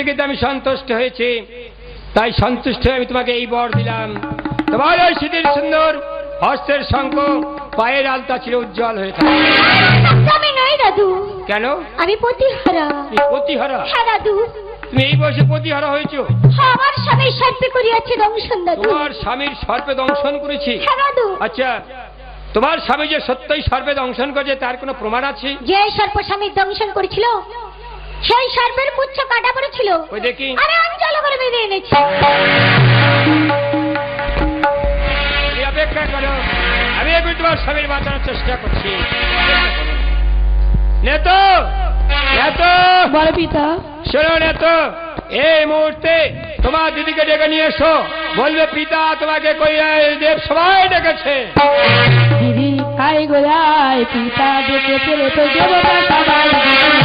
থেকে আমি সন্তুষ্ট হয়েছি তাই সন্তুষ্ট হয়ে আমি তোমাকে এই বর দিলাম। তোমার ওই শীতের সুন্দর হস্তের শঙ্খ পায়ের আলতা ছিল উজ্জ্বল হয়ে থাকে। আমি নই দাদু। কেন? আমি প্রতিহারা তুমি প্রতিহারা হ্যাঁ দাদু। তুমি এই বয়সে প্রতিহারা হয়েছো? আমার স্বামী সর্পে করিয়াছে দংশন দাদু। তোমার স্বামীর সর্পে দংশন করেছি? হ্যাঁ দাদু। আচ্ছা তোমার স্বামী যে সত্যই সর্পে দংশন করেছে তার কোনো প্রমাণ আছে? যে সর্প স্বামীর দংশন করেছিল সেই সর্পের পুচ্ছ কাটা পড়েছিল। ওই দেখি। আমি অঞ্চল করে বেঁধে এনেছি। অপেক্ষা করো। আমি এখন তোমার স্বামীর বাঁচানোর চেষ্টা করছি। নেতো! নেতো! বড় পিতা। শোনো নেতো এই মুহূর্তে তোমার দিদিকে ডেকে নিয়ে এসো। বলবে পিতা তোমাকে কই দেব সবাই ডেকেছে। দিদি আই গোলায় পিতা ডেকে ফেলে তো দেবতা সবাই সবাই।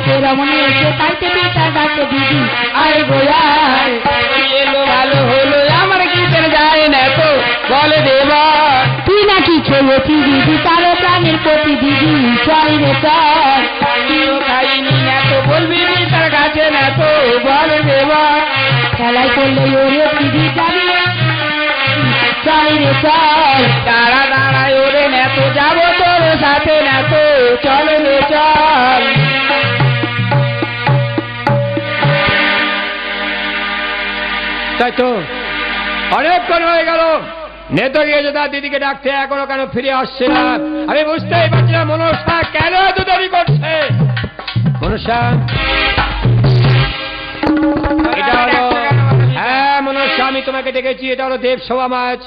হতে রমণী এসে তাইতে ডাকে দিদি গোলায় এলো ভালো হলো আমার গীতের যায় না তো বলে দেবা তুই নাকি খেয়েছি দিদি তারও প্রাণের প্রতি দিদি চল রে চল। খাইনি না তো বলবি তার কাছে না তো বলে দেবা খেলায় করলে ওরে দিদি যাবি। চল রে চল। দাঁড়া দাঁড়ায় ওরে না তো যাব তোর সাথে না তো চল রে চল। তাই তো অনেকক্ষণ হয়ে গেল। নেতো গিয়েছে তার দিদিকে ডাকতে এখনও কেন ফিরে আসছে না? আমি বুঝতেই পারছি না মনসা কেন এত দেরি করছে? মনসা? এটা হলো হ্যাঁ মনসা আমি তোমাকে ডেকেছি এটা হলো দেবসভা মাছ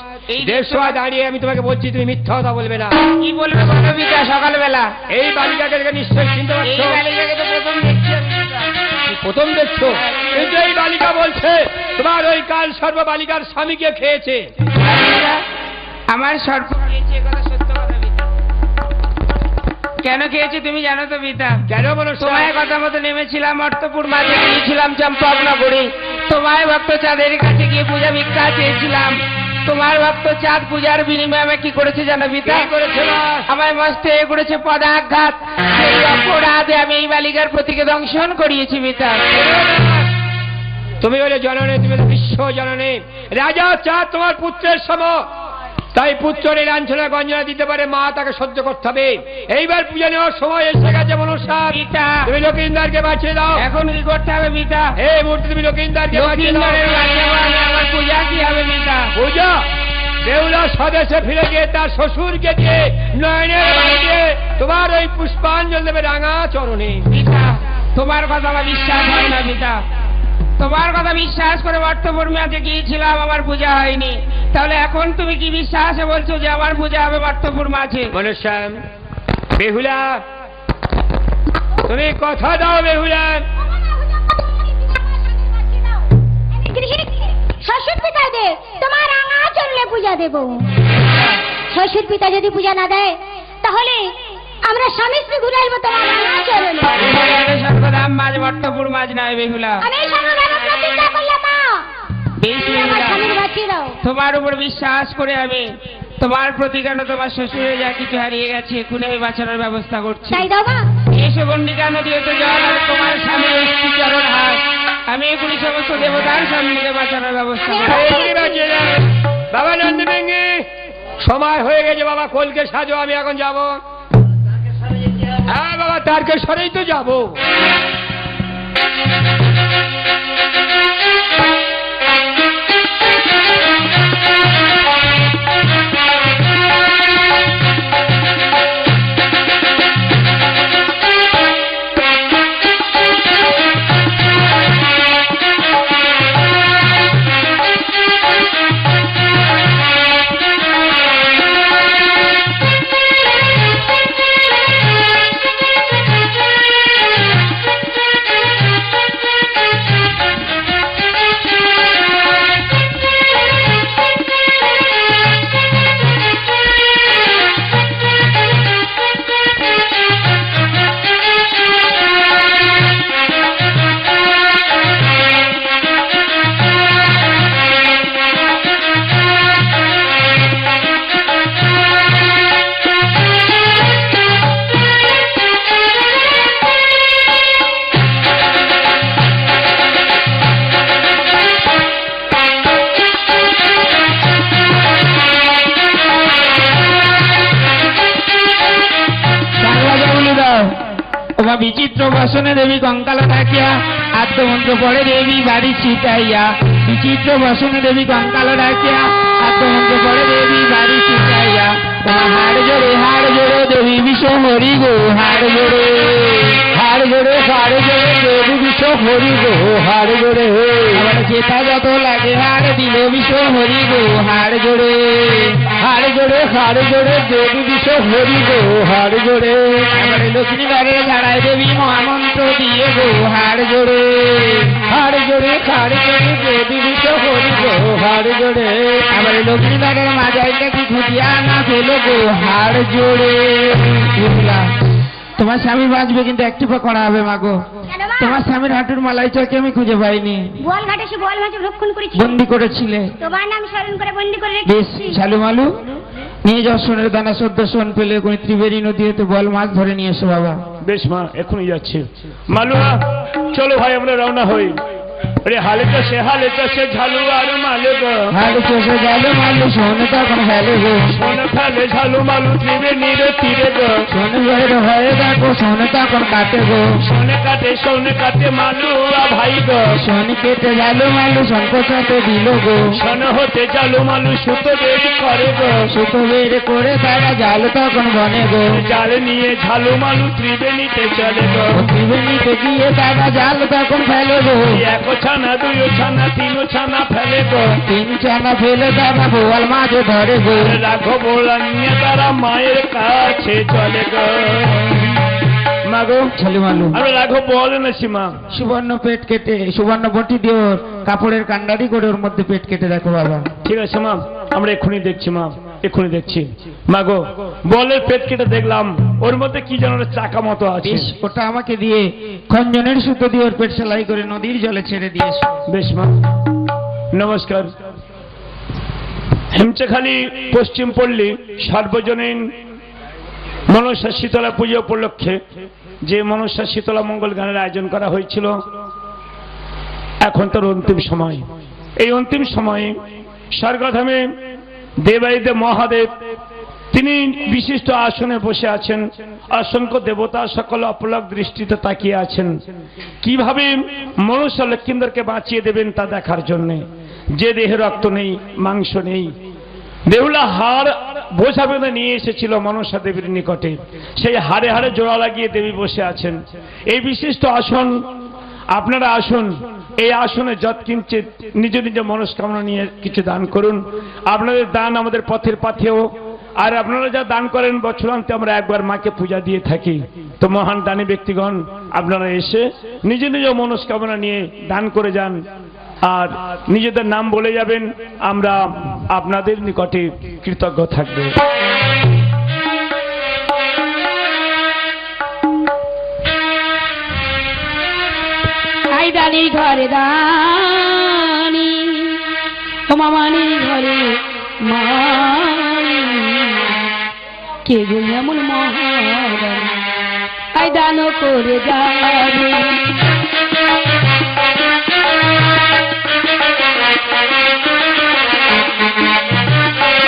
দেবসভা দাঁড়িয়ে আমি তোমাকে বলছি তুমি মিথ্যা কথা বলবে না। কি বলবে সকালবেলা। এই বালিকাকে দেখে নিশ্চয়ই চিনতে এই পারছ বালিকাকে তো প্রথম প্রথম দেখছ। কিন্তু এই বালিকা বলছে তোমার ওই কাল সর্ব বালিকার স্বামীকে খেয়েছে। আমার পিতা। কেন খেয়েছে তুমি জানো তো পিতা? কেন মনসা তোমায় কথা মতো নেমেছিলাম অর্থপুর মাঝে গিয়েছিলাম চম্পকনগরে। তোমায় ভক্ত চাঁদের কাছে গিয়ে পূজা ভিক্ষা চেয়েছিলাম। তোমার ভক্ত চাঁদ পূজার বিনিময়ে আমি কি করেছে জানো পিতা? আমায় মস্তে করেছে পদাঘাত। সেই অপরাধে আমি এই বালিকার প্রতিকে দংশন করিয়েছি পিতা। তুমি বলে জননে তুমি বিশ্ব জননে। রাজা চাঁদ তোমার পুত্রের সম তাই পুত্রের লাঞ্ছনা গঞ্জনা দিতে পারে মা তাকে সহ্য করতে হবে। এইবার পূজা নেওয়ার সময় এসে গেছে পিতা তুমি লকিন্দারকে বাঁচিয়ে দাও। এখন কি করতে হবে পিতা এই মুহূর্তে তুমি লকিন্দারকে বাঁচিয়ে দাও। পূজা কি হবে পিতা পূজা? বেউলা স্বদেশে ফিরে গিয়ে তার শ্বশুরকে দিয়ে নয়নের বাড়িতে তোমার ওই পুষ্পাঞ্জল দেবে রাঙা চরণে। তোমার কথা আমার বিশ্বাস হয় না পিতা তোমার কথা বিশ্বাস করে বর্তপূর্ণিমাতে গিয়েছিলাম আমার পূজা হয়নি। তাহলে এখন তুমি কি বিশ্বাসে বলছো যে আমার পূজা হবে বর্তপূর্ণিমাছে মনুষ্যাম বেহুলা তুমি কথা দাও বেহুলা শ্বশুর পিতা দে তোমার রাঙা চরণে পূজা দেব শ্বশুর পিতা যদি পূজা না দেয় তাহলে আমরা স্বামী স্ত্রী ঘুরে আসব তোমার রাঙা চরণে মাঝ বর্তপুর মাঝ নয় বেহুলা তোমার উপর বিশ্বাস করে আমি তোমার প্রতি কেন তোমার শ্বশুরে যা কিছু হারিয়ে গেছে এখনই আমি বাঁচানোর ব্যবস্থা করছি। এসে গন্ডিকা নদী হতে আর তোমার স্বামী চরণ হাত আমি এগুলি সমস্ত দেবতার সামনে বাঁচানোর ব্যবস্থা। বাবা নন্দী সময় হয়ে গেছে বাবা কলকে সাজো আমি এখন যাব। হ্যাঁ বাবা তারকেশ্বরেই তো যাব। Música বসনে দেবী কঙ্কাল ডাকিয়া আত্মমন্ত্র পড়ে দেবী বাড়ি ছিটাইয়া। বিচিত্র বসনে দেবী কঙ্কাল ডাকিয়া আত্মমন্ত্র পড়ে দেবী বাড়ি ছিটাইয়া। হাড় জোরে হাড় জোরে দেবী বিশ্ব হরি গো, হাড় জোরে হাড় জোরে হাড় জোরে। বিশ্ব হরি গো হাড় জোড়ে আমার চেতা যত লাগে হাড় দিল বিশ্ব হরি গো হাড় জোড়ে হাড় জোড়ে হাড় জোড়ে দেবী বিশ্ব হরি গো হাড় জোড়ে আমার লক্ষ্মী বারে ঝাড়াই দেবী মহামন্ত্র দিয়ে গো হাড় জোড়ে হাড় জোড়ে হাড় জোড়ে দেবী বিশ্ব হরি গো হাড় জোড়ে আমার লক্ষ্মী বারের মাজাই নাকি খুঁজিয়া না ফেলো গো হাড় বুঝলা তোমার স্বামী বাঁচবে কিন্তু একটু পা করা হবে মাগো তোমার স্বামীর হাঁটুর মালাই চকে আমি খুঁজে পাইনি। বোয়াল ঘাটে সে বোয়াল মাছ রক্ষণ করেছি। বন্দি করেছিলে। তোমার নাম স্মরণ করে বন্দি করে রেখেছি। ঝালু মালু নিয়ে যাও সোনের দানা সদ্য সোন পেলে কোন ত্রিবেণী নদী হতে বল মাছ ধরে নিয়ে এসো বাবা। বেশ মা এখনই যাচ্ছে। মালুয়া চলো ভাই আমরা রওনা হই। আরে হালে সে হালে সে ঝালু আর মালে গো। হাড় চষে গেল মালু সোন তখন ফেলে গো। সোন ফেলে ঝালু মালু ত্রিবেণীর তীরে গো। সোন বের হয়ে দেখো সোন তখন কাটে গো। সোনে কাটে সোনে কাটে মালু ভাই গো। সোন কেটে গেল মালু সোন কোচাতে দিল গো। সোন হতে ঝালু মালু সুতো বের করে গো। সুতো বের করে তারা জাল তখন বনে গো। জাল নিয়ে ঝালু মালু ত্রিবেণীতে চলে গো। ত্রিবেণীতে গিয়ে তারা জাল তখন ফেলে গো। এক ছানা দুই ছানা তিন ছানা ফেলে গো তিন চানা ফেলে তারা বোয়াল মাঝে ধরে গো। রাঘব বলা নিয়ে তারা মায়ের কাছে চলে গো। মাগো ছেলে মালু আমরা রাঘব বলে না সীমা। সুবর্ণ পেট কেটে সুবর্ণ বটি দিয়ে কাপড়ের কান্ডারি করে ওর মধ্যে পেট কেটে দেখো বাবা। ঠিক আছে মা আমরা এক্ষুনি দেখছি মা। এক্ষুনি দেখছি। মাগো বলের পেট কেটে দেখলাম ওর মধ্যে কি যেন চাকা মতো আছে। ওটা আমাকে দিয়ে খঞ্জনের সুতো দিয়ে ওর পেট সেলাই করে নদীর জলে ছেড়ে দিয়েছে। বেশ মা। নমস্কার। হেমচেখালি পশ্চিম পল্লী সার্বজনীন মনসা শীতলা পুজো উপলক্ষে যে মনসা শীতলা মঙ্গল গানের আয়োজন করা হয়েছিল এখন তার অন্তিম সময়। এই অন্তিম সময়ে স্বর্গধামে দেবাইদে মহাদেব, তিনি বিশিষ্ট আসনে বসে আছেন। অসংখ্য দেবতা সকল অপলক দৃষ্টিতে তাকিয়ে আছেন। কীভাবে মনুষ্য লক্ষ্মীন্দরকে বাঁচিয়ে দেবেন তা দেখার জন্য? যে দেহে রক্ত নেই, মাংস নেই। দেউলা হাড় বোঝা বেঁধে নিয়ে এসেছিল মনসা দেবীর নিকটে। সেই হাড়ে হাড়ে জোড়া লাগিয়ে দেবী বসে আছেন। এই বিশিষ্ট আসন, আপনারা আসুন। এই আসনে যত কিঞ্চিত নিজ নিজ মনস্কামনা নিয়ে কিছু দান করুন। আপনাদের দান আমাদের পথের পাথেও। আর আপনারা যা দান করেন বছরান্তে আমরা একবার মাকে পূজা দিয়ে থাকি। তো মহান দানী ব্যক্তিগণ, আপনারা এসে নিজ নিজ মনস্কামনা নিয়ে দান করে যান। আর নিজেদের নাম বলে যাবেন, আমরা আপনাদের নিকটে কৃতজ্ঞ থাকব। আই ঘরে দানি ও মামানি ঘরে মানি কে গো এমন মহারানী দান করে যাবে।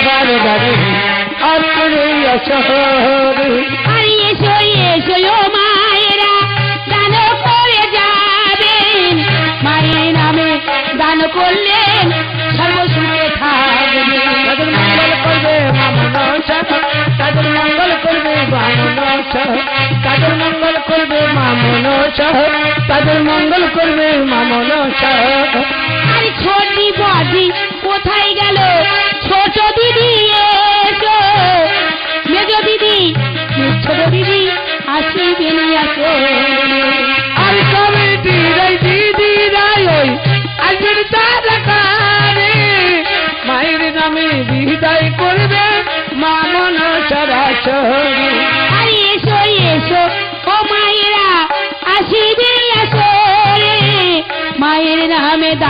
বারে বারে আপনি শহরে দান করলে সর্বসুখে থাকবে। তাদের মঙ্গল করবে তাদের মঙ্গল করবে মামন তাদের মঙ্গল করবে মামনসা আরে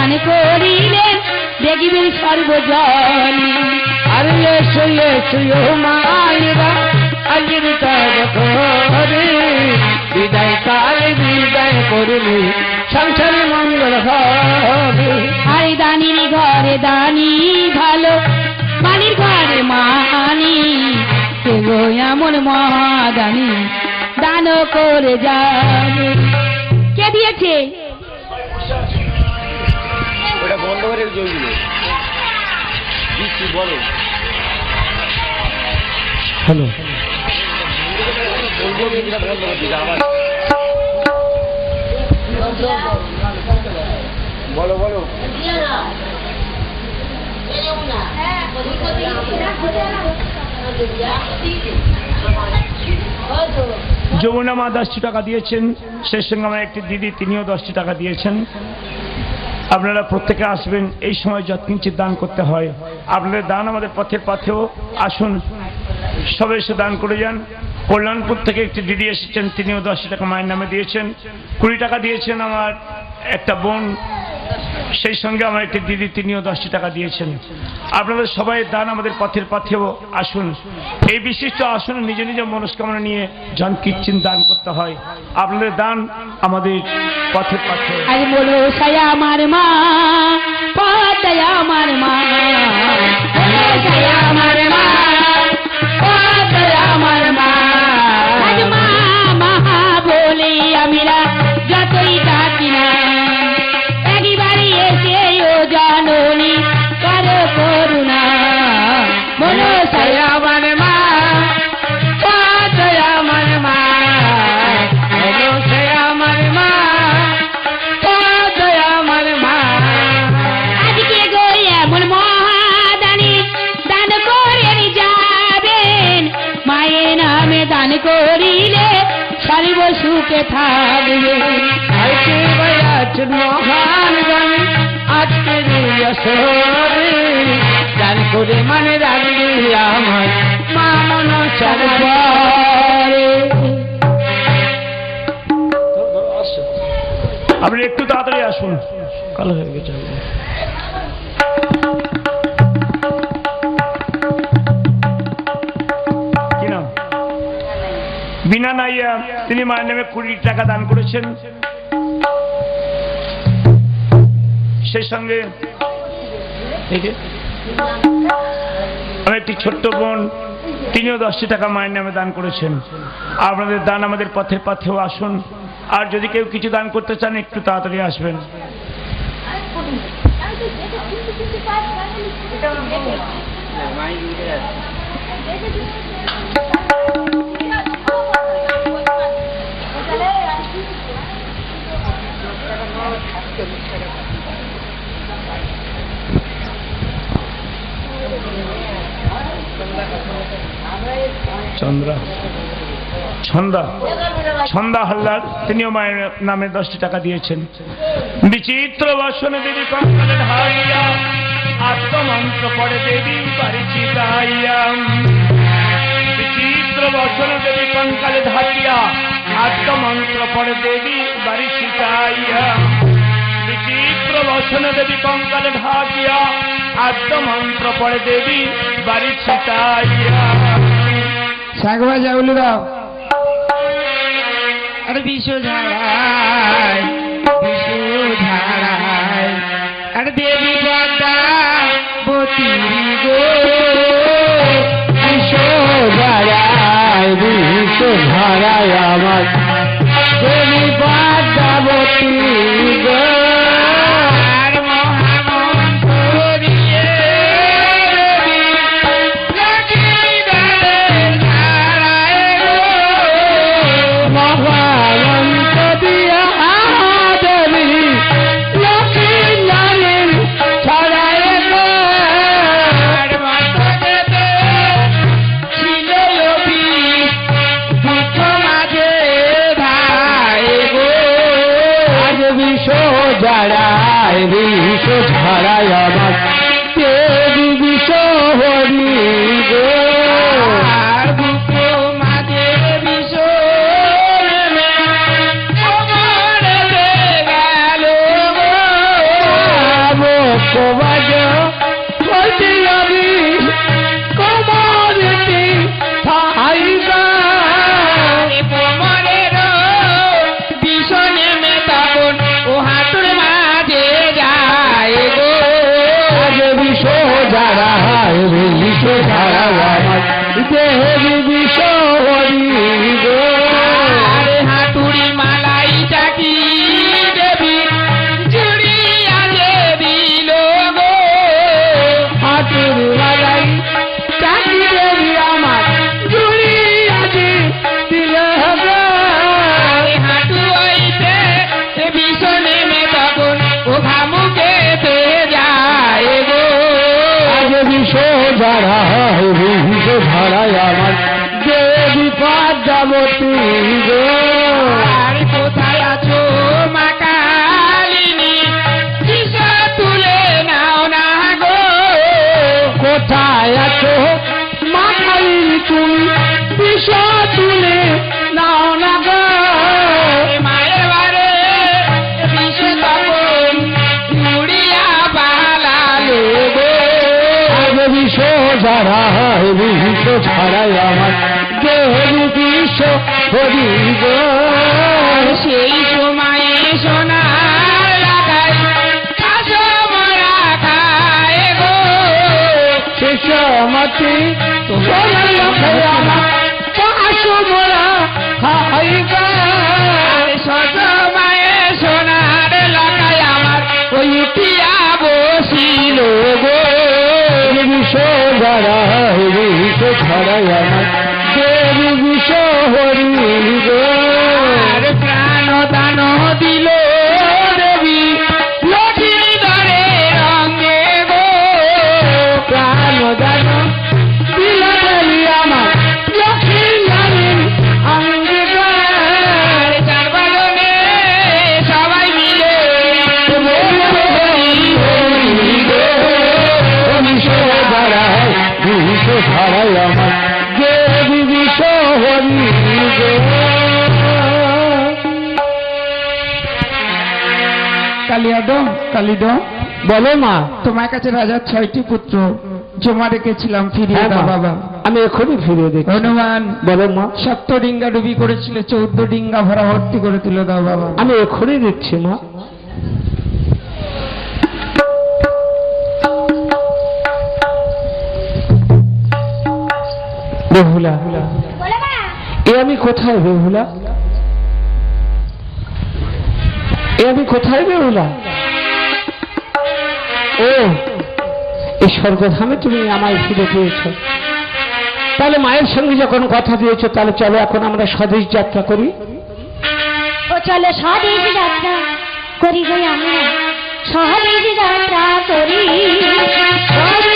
নামে দান করিলেন দেখিবেন সর্বজনী। আরে এসো ও মায়েরা আজের তারকারে বিদায় কাল বিদায় করবে সংসারে মঙ্গল হবে। আরে দানির ঘরে দানি ভালো মানির ঘরে মানি। কেগো এমন মহাদানি দান দান করে যাবে। কে দিয়েছে? ওটা বন্ধ করে জমিগুলো দিচ্ছি বলো হ্যালো বলব কি বন্ধ করে আবার বলো বলো। যমুনা মা দশটি টাকা দিয়েছেন সেই সঙ্গে আমার একটি দিদি তিনিও দশটি টাকা দিয়েছেন। আপনারা প্রত্যেকে আসবেন, এই সময় যৎকিঞ্চিত দান করতে হয়। আপনাদের দান আমাদের পথের পথেও আসুন। সবাই এসে দান করে যান। কল্যাণপুর থেকে একটি দিদি এসেছেন, তিনিও দশ টাকা মায়ের নামে দিয়েছেন। কুড়ি টাকা দিয়েছেন আমার একটা বোন। সেই সঙ্গে আমার একটি দিদি, তিনিও দশটি টাকা দিয়েছেন। আপনাদের সবাই দান আমাদের পথের পথেও আসুন। এই বিশিষ্ট আসনে নিজ নিজ মনস্কামনা নিয়ে জন কিচ্ছিন দান করতে হয়। আপনাদের দান আমাদের পথের পথে। আমার মা মা। বলো আমার মা আমার মা। আজ মা আমিরা করুণা বলো সায়া আমার মা পাতায়া আমার মা বলো সায়া আমার মা আজকে গো এমন মহাদানি দান করে যাবেন মায়ের নামে দান করিলে সর্ব সুখে থাকবে মহান গান আজকে করে মানে রাখবি আমার, মা মন আপনি একটু তাড়াতাড়ি আসুন। কালো হয়ে গেছে বিনা নাইয়া, তিনি মায়ের নামে কুড়ি টাকা দান করেছেন। সেই সঙ্গে আমার একটি ছোট্ট বোন, তিনিও দশটি টাকা মায়ের নামে দান করেছেন। আপনাদের দান আমাদের পথের পথেও আসুন। আর যদি কেউ কিছু দান করতে চান, একটু তাড়াতাড়ি আসবেন। চন্দ্রা। ছন্দা। ছন্দা হাল্লার তিনিও মায়ের নামে দশটি টাকা দিয়েছেন। বিচিত্র বসনে দেবী কঙ্কালে ঢাইয়া আত্মমন্ত্র পড়ে দেবী গাইয়া বিচিত্র বসন দেবী কঙ্কালে ধারিয়া আত্মমন্ত্র পড়ে দেবী গাইয়া বিচিত্র বসন দেবী কঙ্কালে ঢাকিয়া আত্মমন্ত্র পড়ে দেবী বাড়িছি সাগবা জাউলু দাও। আরে বিশ্ব ঝাড়ায় বিশ্ব ঝাড়ায় আরে দেবী পদ্মা বতী গো। বিশু ঝাড়ায় বিশু ঝাড়ায় আমার যারা হরি ধারায় আমার। দেবী পার্বতী গো ছড়াই আমার দেহ বিষ হরি গো। বিষ ছড়াই বলো মা। তোমার কাছে রাজার ছয়টি পুত্র জমা রেখেছিলাম ফিরিয়ে হ্যাঁ, দাও বাবা। আমি এখনই ফিরে দেখি হনুমান বলো মা। সপ্ত ডিঙ্গা ডুবি করেছিল চৌদ্দ ডিঙ্গা ভরা ভর্তি করে তুলে দাও বাবা। আমি এখনই দিচ্ছি মা। বেহুলা মা এ আমি কোথায় বেহুলা? এ আমি কোথায় বেহুলা? ও, এই স্বর্গধামে তুমি আমায় ফিরে পেয়েছ। তাহলে মায়ের সঙ্গে যখন কথা দিয়েছ, তাহলে চলো এখন আমরা স্বদেশ যাত্রা করি। ও চলো স্বদেশ যাত্রা করি গই আমরা। স্বদেশ যাত্রা করি।